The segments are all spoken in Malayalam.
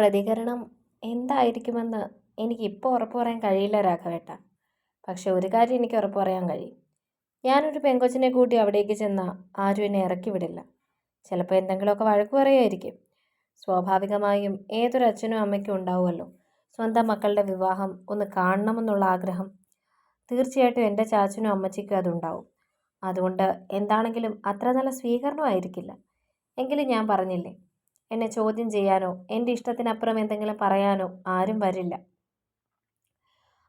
പ്രതികരണം എന്തായിരിക്കുമെന്ന് എനിക്കിപ്പോൾ ഉറപ്പ് പറയാൻ കഴിയില്ല രാഘവേട്ട. പക്ഷെ ഒരു കാര്യം എനിക്ക് ഉറപ്പ് പറയാൻ കഴിയും. ഞാനൊരു പെങ്കൊച്ചിനെ കൂട്ടി അവിടേക്ക് ചെന്നാൽ ആരും എന്നെ ഇറക്കി വിടില്ല. ചിലപ്പോൾ എന്തെങ്കിലുമൊക്കെ വഴക്ക് പറയുമായിരിക്കും. സ്വാഭാവികമായും ഏതൊരു അച്ഛനും അമ്മയ്ക്കും ഉണ്ടാവുമല്ലോ. സ്വന്തം മക്കളുടെ വിവാഹം ഒന്ന് കാണണമെന്നുള്ള ആഗ്രഹം. തീർച്ചയായിട്ടും എന്റെ ചാച്ചനും അമ്മച്ചിക്കും അതുണ്ടാവും. അതുകൊണ്ട് എന്താണെങ്കിലും അത്ര നല്ല സ്വീകരണമായിരിക്കില്ല. എങ്കിലും ഞാൻ പറഞ്ഞില്ലേ എന്നെ ചോദ്യം ചെയ്യാനോ എന്റെ ഇഷ്ടത്തിനപ്പുറം എന്തെങ്കിലും പറയാനോ ആരും വരില്ല.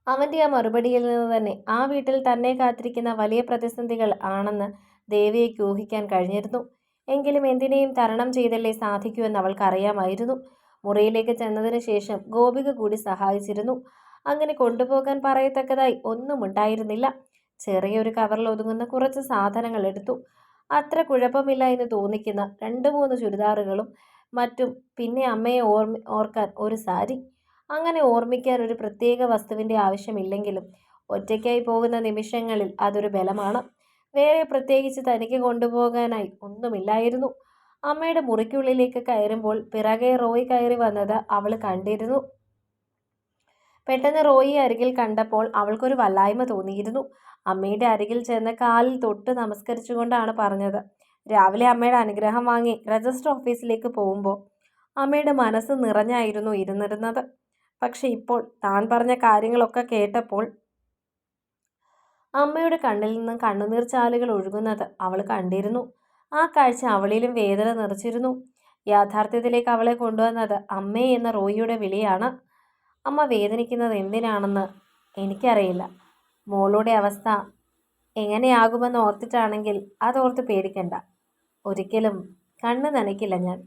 അവന്റെ ആ മറുപടിയിൽ നിന്ന് തന്നെ ആ വീട്ടിൽ തന്നെ കാത്തിരിക്കുന്ന വലിയ പ്രതിസന്ധികൾ ആണെന്ന് ദേവിയയ്ക്ക് ഊഹിക്കാൻ കഴിഞ്ഞിരുന്നു. എങ്കിലും എന്തിനേയും തരണം ചെയ്തല്ലേ സാധിക്കൂ എന്ന് അവൾക്കറിയാമായിരുന്നു മുറിയിലേക്ക് ചെന്നതിന് ശേഷം ഗോപിക കൂടി സഹായിച്ചിരുന്നു. അങ്ങനെ കൊണ്ടുപോകാൻ പറയത്തക്കതായി ഒന്നും ഉണ്ടായിരുന്നില്ല. ചെറിയൊരു കവറിൽ ഒതുങ്ങുന്ന കുറച്ച് സാധനങ്ങൾ എടുത്തു. അത്ര കുഴപ്പമില്ല എന്ന് തോന്നിക്കുന്ന രണ്ട് മൂന്ന് ചുരിദാറുകളും മറ്റും പിന്നെ അമ്മയെ ഓർമ്മ ഓർക്കാൻ ഒരു സാരി. അങ്ങനെ ഓർമ്മിക്കാൻ ഒരു പ്രത്യേക വസ്തുവിന്റെ ആവശ്യമില്ലെങ്കിലും ഒറ്റയ്ക്കായി പോകുന്ന നിമിഷങ്ങളിൽ അതൊരു ബലമാണ്. വേറെ പ്രത്യേകിച്ച് തനിക്ക് കൊണ്ടുപോകാനായി ഒന്നുമില്ലായിരുന്നു. അമ്മയുടെ മുറിക്കുള്ളിലേക്ക് കയറുമ്പോൾ പിറകെ റോയി കയറി വന്നത് അവൾ കണ്ടിരുന്നു. പെട്ടെന്ന് റോയി അരികിൽ കണ്ടപ്പോൾ അവൾക്കൊരു വല്ലായ്മ തോന്നിയിരുന്നു. അമ്മയുടെ അരികിൽ ചെന്ന് കാലിൽ തൊട്ട് നമസ്കരിച്ചുകൊണ്ടാണ് പറഞ്ഞത്. രാവിലെ അമ്മയുടെ അനുഗ്രഹം വാങ്ങി രജിസ്റ്റർ ഓഫീസിലേക്ക് പോകുമ്പോൾ അമ്മയുടെ മനസ്സ് നിറഞ്ഞായിരുന്നു ഇരുന്നിരുന്നത്. പക്ഷെ ഇപ്പോൾ താൻ പറഞ്ഞ കാര്യങ്ങളൊക്കെ കേട്ടപ്പോൾ അമ്മയുടെ കണ്ണിൽ നിന്നും കണ്ണുനീർ ചാലുകൾ ഒഴുകുന്നത് അവൾ കണ്ടിരുന്നു. ആ കാഴ്ച അവളിലും വേദന നിറച്ചിരുന്നു. യാഥാർത്ഥ്യത്തിലേക്ക് അവളെ കൊണ്ടുവന്നത് അമ്മേ എന്ന റോയിയുടെ വിളിയാണ്. അമ്മ വേദനിക്കുന്നത് എന്തിനാണെന്ന് എനിക്കറിയില്ല. മോളുടെ അവസ്ഥ എങ്ങനെയാകുമെന്ന് ഓർത്തിട്ടാണെങ്കിൽ അതോർത്ത് പേടിക്കണ്ട. ഒരിക്കലും കണ്ണ് നനയ്ക്കില്ല ഞാൻ.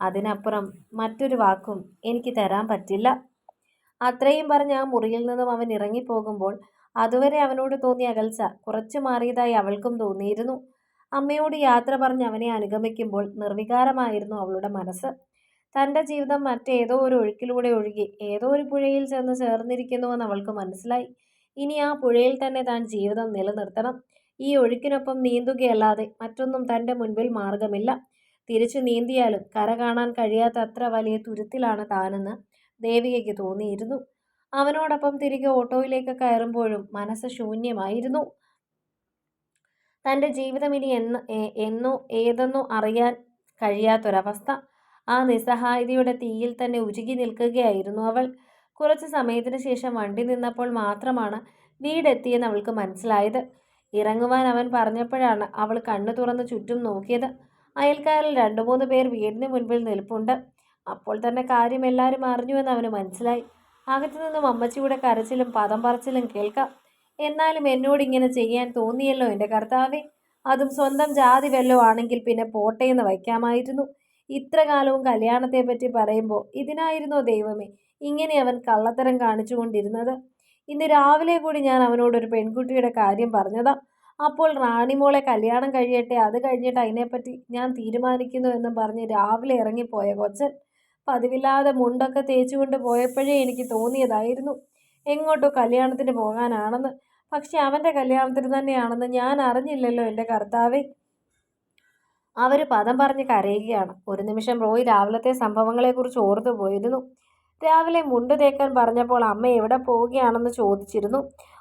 അതിനപ്പുറം മറ്റൊരു വാക്കും എനിക്ക് തരാൻ പറ്റില്ല. അത്രയും പറഞ്ഞ് ആ മുറിയിൽ നിന്നും അവൻ ഇറങ്ങിപ്പോകുമ്പോൾ അതുവരെ അവനോട് തോന്നിയ അകൽച്ച കുറച്ചു മാറിയതായി അവൾക്കും തോന്നിയിരുന്നു. അമ്മയോട് യാത്ര പറഞ്ഞ് അവനെ അനുഗമിക്കുമ്പോൾ നിർവികാരമായിരുന്നു അവളുടെ മനസ്സ്. തന്റെ ജീവിതം മറ്റേതോ ഒരു ഒഴുക്കിലൂടെ ഒഴുകി ഏതോ ഒരു പുഴയിൽ ചെന്ന് ചേർന്നിരിക്കുന്നുവെന്ന് അവൾക്ക് മനസ്സിലായി. ഇനി ആ പുഴയിൽ തന്നെ താൻ ജീവിതം നിലനിർത്തണം. ഈ ഒഴുക്കിനൊപ്പം നീന്തുകയല്ലാതെ മറ്റൊന്നും തന്റെ മുൻപിൽ മാർഗമില്ല. തിരിച്ചു നീന്തിയാലും കര കാണാൻ കഴിയാത്ത അത്ര വലിയ തുരുത്തിലാണ് താനെന്ന് ദേവികയ്ക്ക് തോന്നിയിരുന്നു. അവനോടൊപ്പം തിരികെ ഓട്ടോയിലേക്ക് കയറുമ്പോഴും മനസ്സ് ശൂന്യമായിരുന്നു. തന്റെ ജീവിതം ഇനി എന്ന് എന്നോ ഏതെന്നോ അറിയാൻ കഴിയാത്തൊരവസ്ഥ. ആ നിസ്സഹായതയുടെ തീയിൽ തന്നെ ഉരുകി നിൽക്കുകയായിരുന്നു അവൾ. കുറച്ച് സമയത്തിന് ശേഷം വണ്ടി നിന്നപ്പോൾ മാത്രമാണ് വീടെത്തിയെന്ന് അവൾക്ക് മനസ്സിലായത്. ഇറങ്ങുവാൻ അവൻ പറഞ്ഞപ്പോഴാണ് അവൾ കണ്ണു തുറന്ന് ചുറ്റും നോക്കിയത്. അയൽക്കാരിൽ രണ്ടു മൂന്ന് പേർ വീടിന് മുൻപിൽ നിൽപ്പുണ്ട്. അപ്പോൾ തന്നെ കാര്യം എല്ലാവരും അറിഞ്ഞുവെന്ന് അവന് മനസ്സിലായി. അകത്തു നിന്നും അമ്മച്ചിയുടെ കരച്ചിലും പദം പറച്ചിലും കേൾക്കാം. എന്നാലും എന്നോട് ഇങ്ങനെ ചെയ്യാൻ തോന്നിയല്ലോ എന്റെ കർത്താവെ. അതും സ്വന്തം ജാതി വല്ലോ ആണെങ്കിൽ പിന്നെ പോട്ടെ എന്ന് വയ്ക്കാമായിരുന്നു. ഇത്ര കാലവും കല്യാണത്തെപ്പറ്റി പറയുമ്പോൾ ഇതിനായിരുന്നോ ദൈവമേ? ഇങ്ങനെ അവൻ കള്ളത്തരം കാണിച്ചുകൊണ്ടിരുന്നത്. ഇന്ന് രാവിലെ കൂടി ഞാൻ അവനോടൊരു പെൺകുട്ടിയുടെ കാര്യം പറഞ്ഞതാ. അപ്പോൾ റാണിമോളെ കല്യാണം കഴിയട്ടെ അത് കഴിഞ്ഞിട്ട് അതിനെപ്പറ്റി ഞാൻ തീരുമാനിക്കുന്നു എന്ന് പറഞ്ഞ് രാവിലെ ഇറങ്ങിപ്പോയ കൊച്ചൻ. പതിവില്ലാതെ മുണ്ടൊക്കെ തേച്ചുകൊണ്ട് പോയപ്പോഴേ എനിക്ക് തോന്നിയതായിരുന്നു. എങ്ങോട്ടോ കല്യാണത്തിന് പോകാനാണെന്ന്. പക്ഷെ അവന്റെ കല്യാണത്തിന് തന്നെയാണെന്ന് ഞാൻ അറിഞ്ഞില്ലല്ലോ എന്റെ കർത്താവെ. അവർ പദം പറഞ്ഞ് കരയുകയാണ്. ഒരു നിമിഷം റോയ് രാവിലത്തെ സംഭവങ്ങളെക്കുറിച്ച് ഓർത്തു പോയിരുന്നു രാവിലെ മുണ്ട് തേക്കാൻ പറഞ്ഞപ്പോൾ അമ്മ എവിടെ പോവുകയാണെന്ന് ചോദിച്ചിരുന്നു.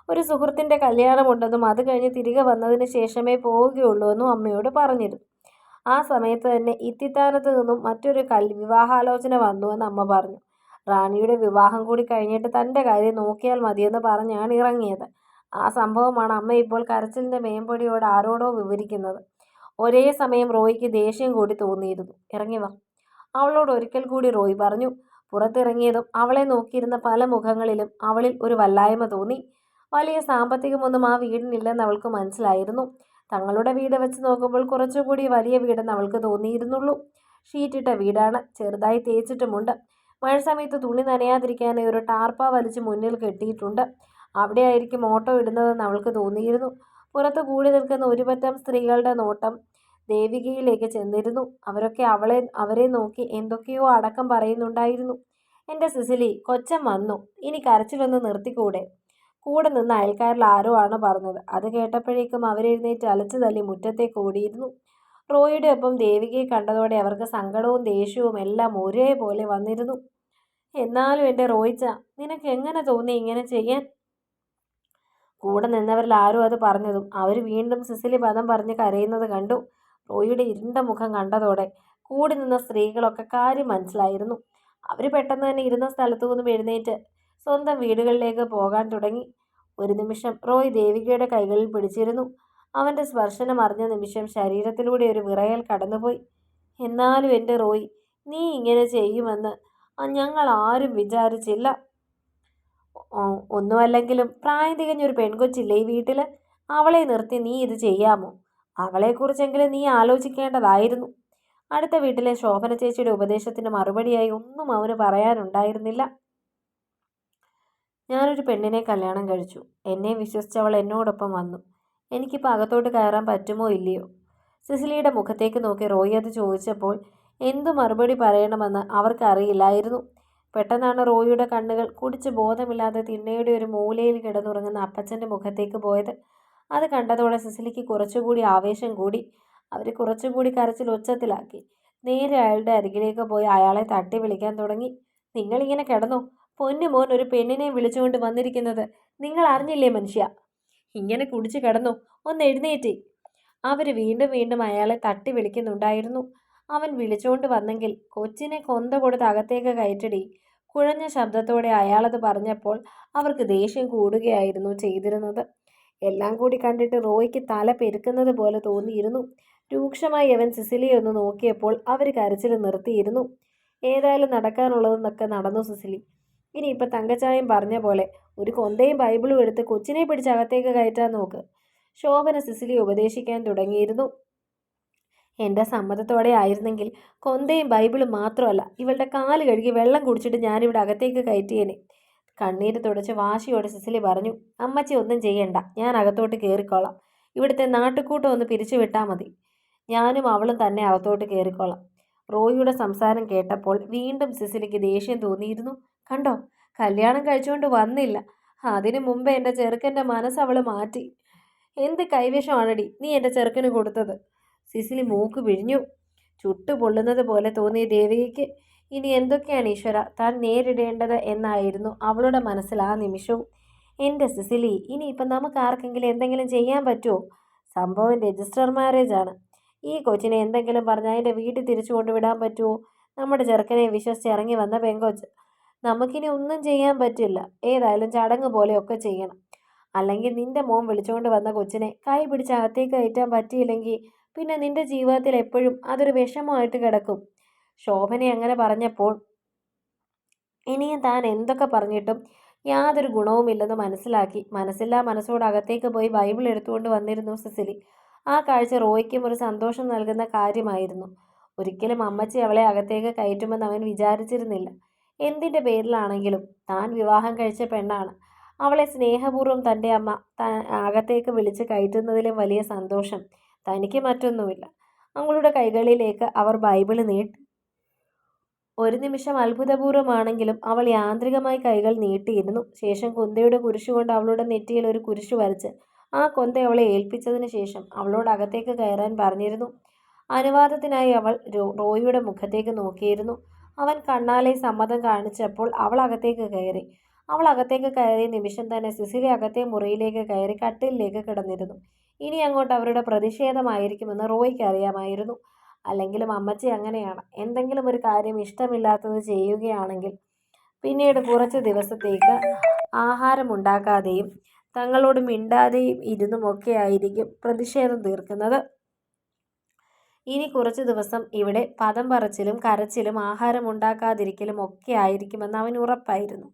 ഒരു സുഹൃത്തിന്റെ കല്യാണമുണ്ടെന്നും അത് കഴിഞ്ഞ് തിരികെ വന്നതിന് ശേഷമേ പോവുകയുള്ളൂ എന്നും അമ്മയോട് പറഞ്ഞിരുന്നു. ആ സമയത്ത് തന്നെ ഇത്തിത്താനത്ത് നിന്നും മറ്റൊരു കൽ വിവാഹാലോചന വന്നുവെന്ന് അമ്മ പറഞ്ഞു. റാണിയുടെ വിവാഹം കൂടി കഴിഞ്ഞിട്ട് തന്റെ കാര്യം നോക്കിയാൽ മതിയെന്ന് പറഞ്ഞാണ് ഇറങ്ങിയത്. ആ സംഭവമാണ് അമ്മ ഇപ്പോൾ കരച്ചിലിന്റെ മേമ്പൊടിയോട് ആരോടോ വിവരിക്കുന്നത്. ഒരേ സമയം റോയ്ക്ക് ദേഷ്യം കൂടി തോന്നിയിരുന്നു. ഇറങ്ങി വാ. അവളോട് ഒരിക്കൽ കൂടി റോയ് പറഞ്ഞു പുറത്തിറങ്ങിയതും അവളെ നോക്കിയിരുന്ന പല മുഖങ്ങളിലും അവളിൽ ഒരു വല്ലായ്മ തോന്നി. വലിയ സാമ്പത്തികമൊന്നും ആ വീടിനില്ലെന്ന് അവൾക്ക് മനസ്സിലായിരുന്നു. തങ്ങളുടെ വീട് വെച്ച് നോക്കുമ്പോൾ കുറച്ചുകൂടി വലിയ വീടെന്ന് അവൾക്ക് തോന്നിയിരുന്നുള്ളൂ. ഷീറ്റിട്ട വീടാണ് ചെറുതായി തേച്ചിട്ടുമുണ്ട്. മഴ സമയത്ത് തുണി നനയാതിരിക്കാനായി ഒരു ടാർപ്പ വലിച്ച് മുന്നിൽ കെട്ടിയിട്ടുണ്ട്. അവിടെയായിരിക്കും ഓട്ടോ ഇടുന്നതെന്ന് അവൾക്ക് തോന്നിയിരുന്നു. പുറത്ത് കൂടി നിൽക്കുന്ന ഒരുപറ്റം സ്ത്രീകളുടെ നോട്ടം ദേവികയിലേക്ക് ചെന്നിരുന്നു. അവരൊക്കെ അവളെ അവരെ നോക്കി എന്തൊക്കെയോ അടക്കം പറയുന്നുണ്ടായിരുന്നു. എന്റെ സിസിലി കൊച്ചൻ വന്നു. ഇനി കരച്ചിലൊന്ന് നിർത്തിക്കൂടെ? കൂടെ നിന്ന് അയൽക്കാരിൽ ആരോ ആണ് പറഞ്ഞത്. അത് കേട്ടപ്പോഴേക്കും അവരെഴുന്നേറ്റ് അലച്ചു തല്ലി മുറ്റത്തെ കൂടിയിരുന്നു റോയിയുടെ ഒപ്പം ദേവികയെ കണ്ടതോടെ അവർക്ക് സങ്കടവും ദേഷ്യവും എല്ലാം ഒരേപോലെ വന്നിരുന്നു. എന്നാലും എന്റെ റോയിച്ച നിനക്ക് എങ്ങനെ തോന്നി ഇങ്ങനെ ചെയ്യാൻ? കൂടെ നിന്നവരിൽ ആരും അത് പറഞ്ഞതും അവർ വീണ്ടും സിസിലി പദം പറഞ്ഞ് കരയുന്നത് കണ്ടു. റോയിയുടെ ഇരുണ്ട മുഖം കണ്ടതോടെ കൂടി നിന്ന സ്ത്രീകളൊക്കെ കാര്യം മനസ്സിലായിരുന്നു. അവർ പെട്ടെന്ന് തന്നെ ഇരുന്ന സ്ഥലത്തു നിന്നും എഴുന്നേറ്റ് സ്വന്തം വീടുകളിലേക്ക് പോകാൻ തുടങ്ങി. ഒരു നിമിഷം റോയ് ദേവികയുടെ കൈകളിൽ പിടിച്ചിരുന്നു. അവന്റെ സ്പർശനം അറിഞ്ഞ നിമിഷം ശരീരത്തിലൂടെ ഒരു വിറയൽ കടന്നുപോയി. എന്നാലും എന്റെ റോയ് നീ ഇങ്ങനെ ചെയ്യുമെന്ന് ഞങ്ങൾ ആരും വിചാരിച്ചില്ല. ഒന്നുമല്ലെങ്കിലും പ്രായം തികഞ്ഞൊരു പെൺകൊച്ചില്ലേ ഈ വീട്ടിൽ അവളെ നിർത്തി നീ ഇത് ചെയ്യാമോ? അവളെക്കുറിച്ചെങ്കിലും നീ ആലോചിക്കേണ്ടതായിരുന്നു. അടുത്ത വീട്ടിലെ ശോഭന ചേച്ചിയുടെ ഉപദേശത്തിന് മറുപടിയായി ഒന്നും അവന് പറയാനുണ്ടായിരുന്നില്ല. ഞാനൊരു പെണ്ണിനെ കല്യാണം കഴിച്ചു. എന്നെ വിശ്വസിച്ചവൾ എന്നോടൊപ്പം വന്നു. എനിക്കിപ്പോൾ അകത്തോട്ട് കയറാൻ പറ്റുമോ ഇല്ലയോ? സിസിലിയുടെ മുഖത്തേക്ക് നോക്കി റോയി അത് ചോദിച്ചപ്പോൾ എന്തു മറുപടി പറയണമെന്ന് അവർക്കറിയില്ലായിരുന്നു. പെട്ടെന്നാണ് റോയിയുടെ കണ്ണുകൾ കുടിച്ച് ബോധമില്ലാതെ തിണ്ണയുടെ ഒരു മൂലയിൽ കിടന്നുറങ്ങുന്ന അപ്പച്ചന്റെ മുഖത്തേക്ക് പോയത്. അത് കണ്ടതോടെ സിസിലിക്ക് കുറച്ചുകൂടി ആവേശം കൂടി. അവർ കുറച്ചുകൂടി കരച്ചിൽ ഉച്ചത്തിലാക്കി. നേരെ അയാളുടെ അരികിലേക്ക് പോയി അയാളെ തട്ടി വിളിക്കാൻ തുടങ്ങി. നിങ്ങളിങ്ങനെ കിടന്നോ? പൊന്നു മോൻ ഒരു പെണ്ണിനെ വിളിച്ചുകൊണ്ട് വന്നിരിക്കുന്നത്. നിങ്ങൾ അറിഞ്ഞില്ലേ മനുഷ്യ? ഇങ്ങനെ കുടിച്ചു കിടന്നു? ഒന്ന് എഴുന്നേറ്റി. അവർ വീണ്ടും വീണ്ടും അയാളെ തട്ടി വിളിക്കുന്നുണ്ടായിരുന്നു. അവൻ വിളിച്ചുകൊണ്ട് വന്നെങ്കിൽ കൊച്ചിനെ കൊന്ത കൊടുത്ത് അകത്തേക്ക് കയറ്റടി. കുഴഞ്ഞ ശബ്ദത്തോടെ അയാളത് പറഞ്ഞപ്പോൾ അവർക്ക് ദേഷ്യം കൂടുകയായിരുന്നു ചെയ്തിരുന്നത്. എല്ലാം കൂടി കണ്ടിട്ട് റോയ്ക്ക് തല പെരുക്കുന്നത് പോലെ തോന്നിയിരുന്നു. രൂക്ഷമായി അവൻ സിസിലിയെ ഒന്ന് നോക്കിയപ്പോൾ അവർ കരച്ചിൽ നിർത്തിയിരുന്നു. ഏതായാലും നടക്കാനുള്ളതെന്നൊക്കെ നടന്നു സിസിലി. ഇനിയിപ്പോൾ തങ്കച്ചായം പറഞ്ഞ പോലെ ഒരു കൊന്തയും ബൈബിളും എടുത്ത് കൊച്ചിനെ പിടിച്ച് അകത്തേക്ക് കയറ്റാൻ നോക്ക്. ശോഭന സിസിലി ഉപദേശിക്കാൻ തുടങ്ങിയിരുന്നു. എന്റെ സമ്മതത്തോടെ ആയിരുന്നെങ്കിൽ കൊന്തയും ബൈബിളും മാത്രമല്ല ഇവളുടെ കാൽ കഴുകി വെള്ളം കുടിച്ചിട്ട് ഞാനിവിടെ അകത്തേക്ക് കയറ്റിയേനെ. കണ്ണീര് തുടച്ച് വാശിയോടെ സിസിലി പറഞ്ഞു അമ്മച്ചി ഒന്നും ചെയ്യണ്ട ഞാൻ അകത്തോട്ട് കയറിക്കോളാം ഇവിടുത്തെ നാട്ടുകൂട്ടം ഒന്ന് പിരിച്ചു വിട്ടാൽ മതി. ഞാനും അവളും തന്നെ അകത്തോട്ട് കയറിക്കോളാം റോയിയുടെ സംസാരം കേട്ടപ്പോൾ വീണ്ടും സിസിലിക്ക് ദേഷ്യം തോന്നിയിരുന്നു. കണ്ടോ കല്യാണം കഴിച്ചുകൊണ്ട് വന്നില്ല. അതിനു മുമ്പ് എന്റെ ചെറുക്കന്റെ മനസ്സ് അവൾ മാറ്റി. എന്ത് കൈവശമാണടി നീ എന്റെ ചെറുക്കന് കൊടുത്തത്? സിസിലി മൂക്ക് പിഴിഞ്ഞു. ചുട്ടു പൊള്ളുന്നത് പോലെ തോന്നിയ ദേവികയ്ക്ക് ഇനി എന്തൊക്കെയാണ് ഈശ്വര താൻ നേരിടേണ്ടത് എന്നായിരുന്നു അവളുടെ മനസ്സിൽ ആ നിമിഷവും എന്റെ സിസിലി ഇനിയിപ്പം നമുക്ക് ആർക്കെങ്കിലും എന്തെങ്കിലും ചെയ്യാൻ പറ്റുമോ സംഭവം രജിസ്റ്റർ മാരേജ് ആണ്. ഈ കൊച്ചിനെ എന്തെങ്കിലും പറഞ്ഞാൽ അതിന്റെ വീട്ടിൽ തിരിച്ചു കൊണ്ടുവിടാൻ പറ്റുമോ നമ്മുടെ ചെറുക്കനെ വിശ്വസിച്ച് ഇറങ്ങി വന്ന പെങ്കൊച്ച്. നമുക്കിനി ഒന്നും ചെയ്യാൻ പറ്റില്ല. ഏതായാലും ചടങ്ങ് പോലെയൊക്കെ ചെയ്യണം. അല്ലെങ്കിൽ നിന്റെ മോൻ വിളിച്ചുകൊണ്ട് വന്ന കൊച്ചിനെ കൈ പിടിച്ച് അകത്തേക്ക് കയറ്റാൻ പറ്റിയില്ലെങ്കിൽ പിന്നെ നിന്റെ ജീവിതത്തിൽ എപ്പോഴും അതൊരു വിഷമമായിട്ട് കിടക്കും. ശോഭനെ അങ്ങനെ പറഞ്ഞപ്പോൾ ഇനിയും താൻ എന്തൊക്കെ പറഞ്ഞിട്ടും യാതൊരു ഗുണവുമില്ലെന്ന് മനസ്സിലാക്കി. മനസ്സില്ലാ മനസ്സോട് അകത്തേക്ക് പോയി ബൈബിൾ എടുത്തുകൊണ്ട് വന്നിരുന്നു സിസിലി. ആ കാഴ്ച റോയ്ക്കും ഒരു സന്തോഷം നൽകുന്ന കാര്യമായിരുന്നു. ഒരിക്കലും അമ്മച്ചി അവളെ അകത്തേക്ക് കയറ്റുമെന്ന് അവൻ വിചാരിച്ചിരുന്നില്ല. എന്തിന്റെ പേരിലാണെങ്കിലും താൻ വിവാഹം കഴിച്ച പെണ്ണാണ്. അവളെ സ്നേഹപൂർവം തന്റെ അമ്മ അകത്തേക്ക് വിളിച്ച് കയറ്റുന്നതിലും വലിയ സന്തോഷം തനിക്ക് മറ്റൊന്നുമില്ല. അവളുടെ കൈകളിലേക്ക് അവർ ബൈബിൾ നീട്ടി. ഒരു നിമിഷം അത്ഭുതപൂർവമാണെങ്കിലും അവൾ യാന്ത്രികമായി കൈകൾ നീട്ടിയിരുന്നു. ശേഷം കുന്തയുടെ കുരിശുകൊണ്ട് അവളുടെ നെറ്റിയിൽ ഒരു കുരിശു വരച്ച് ആ കൊന്ത അവളെ ഏൽപ്പിച്ചതിന് ശേഷം അവളോട് അകത്തേക്ക് കയറാൻ പറഞ്ഞിരുന്നു. അനുവാദത്തിനായി അവൾ റോയിയുടെ മുഖത്തേക്ക് നോക്കിയിരുന്നു. അവൻ കണ്ണാലെ സമ്മതം കാണിച്ചപ്പോൾ അവൾ അകത്തേക്ക് കയറി. അവൾ അകത്തേക്ക് കയറിയ നിമിഷം തന്നെ സിസിലി അകത്തെ മുറിയിലേക്ക് കയറി കട്ടിലിലേക്ക് കിടന്നിരുന്നു. ഇനി അങ്ങോട്ട് അവരുടെ പ്രതിഷേധമായിരിക്കുമെന്ന് റോയ്ക്ക് അറിയാമായിരുന്നു. അല്ലെങ്കിലും അമ്മച്ചി അങ്ങനെയാണ്. എന്തെങ്കിലും ഒരു കാര്യം ഇഷ്ടമില്ലാത്തത് ചെയ്യുകയാണെങ്കിൽ പിന്നീട് കുറച്ച് ദിവസത്തേക്ക് ആഹാരം ഉണ്ടാക്കാതെയും തങ്ങളോട് മിണ്ടാതെയും ഇരുന്നുമൊക്കെ ആയിരിക്കും പ്രതിഷേധം തീർക്കുന്നത്. ഇനി കുറച്ച് ദിവസം ഇവിടെ പദം പറച്ചിലും കരച്ചിലും ആഹാരം ഉണ്ടാക്കാതിരിക്കലും ഒക്കെ ആയിരിക്കുമെന്ന് അവൻ ഉറപ്പായിരുന്നു.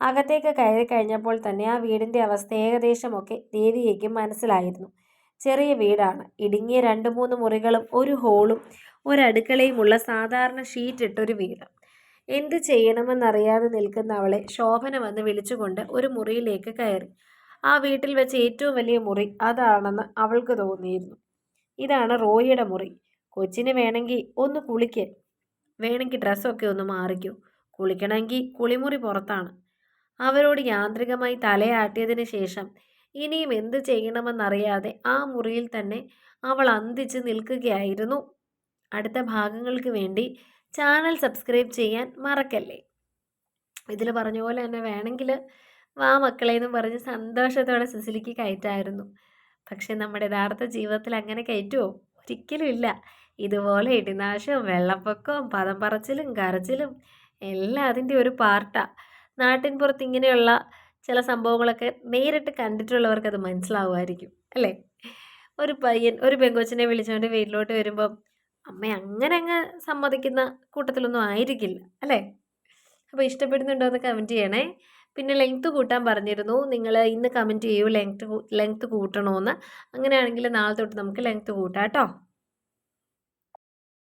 അകത്തേക്ക് കയറി കഴിഞ്ഞപ്പോൾ തന്നെ ആ വീടിന്റെ അവസ്ഥ ഏകദേശമൊക്കെ ദേവിയേക്കും മനസ്സിലായിരുന്നു. ചെറിയ വീടാണ്. ഇടുങ്ങിയ രണ്ട് മൂന്ന് മുറികളും ഒരു ഹോളും ഒരടുക്കളയുമുള്ള സാധാരണ ഷീറ്റ് ഇട്ടൊരു വീട് എന്ത് ചെയ്യണമെന്നറിയാതെ നിൽക്കുന്ന അവളെ ശോഭന വന്ന് വിളിച്ചുകൊണ്ട് ഒരു മുറിയിലേക്ക് കയറി. ആ വീട്ടിൽ വെച്ച് ഏറ്റവും വലിയ മുറി അതാണെന്ന് അവൾക്ക് തോന്നിയിരുന്നു. ഇതാണ് റോയിയുടെ മുറി. കൊച്ചിന് വേണമെങ്കിൽ ഒന്ന് കുളിക്ക്. വേണമെങ്കിൽ ഡ്രസ്സൊക്കെ ഒന്ന് മാറിക്കൂ. കുളിക്കണമെങ്കിൽ കുളിമുറി പുറത്താണ്. അവരോട് യാന്ത്രികമായി തലയാട്ടിയതിന് ശേഷം ഇനിയും എന്ത് ചെയ്യണമെന്നറിയാതെ ആ മുറിയിൽ തന്നെ അവൾ അന്തിച്ച് നിൽക്കുകയായിരുന്നു. അടുത്ത ഭാഗങ്ങൾക്ക് വേണ്ടി ചാനൽ സബ്സ്ക്രൈബ് ചെയ്യാൻ മറക്കല്ലേ? ഇതിൽ പറഞ്ഞ പോലെ തന്നെ വേണമെങ്കിൽ വാ മക്കളെ എന്നും പറഞ്ഞ് സന്തോഷത്തോടെ സിസിലിക്ക് കയറ്റായിരുന്നു. പക്ഷെ നമ്മുടെ യഥാർത്ഥ ജീവിതത്തിൽ അങ്ങനെ കയറ്റുമോ ഒരിക്കലും ഇല്ല. ഇതുപോലെ ഇടിനാശവും വെള്ളപ്പൊക്കവും പദം പറച്ചിലും കരച്ചിലും എല്ലാം അതിന്റെ ഒരു പാർട്ടാണ് നാട്ടിൻ പുറത്ത് ഇങ്ങനെയുള്ള ചില സംഭവങ്ങളൊക്കെ നേരിട്ട് കണ്ടിട്ടുള്ളവർക്ക് അത് മനസ്സിലാവുമായിരിക്കും അല്ലേ? ഒരു പയ്യൻ ഒരു പെങ്കൊച്ചിനെ വിളിച്ചുകൊണ്ട് വീട്ടിലോട്ട് വരുമ്പം അമ്മ അങ്ങനെ അങ്ങ് സമ്മതിക്കുന്ന കൂട്ടത്തിലൊന്നും ആയിരിക്കില്ല അല്ലേ? അപ്പോൾ ഇഷ്ടപ്പെടുന്നുണ്ടോ എന്ന് കമന്റ് ചെയ്യണേ. പിന്നെ ലെങ്ത്ത് കൂട്ടാൻ പറഞ്ഞിരുന്നു നിങ്ങൾ ഇന്ന് കമന്റ് ചെയ്യൂ ലെങ്ത്ത് ലെങ്ത്ത് കൂട്ടണമെന്ന് അങ്ങനെയാണെങ്കിൽ നാളെ തൊട്ട് നമുക്ക് ലെങ്ത്ത് കൂട്ടാം കേട്ടോ.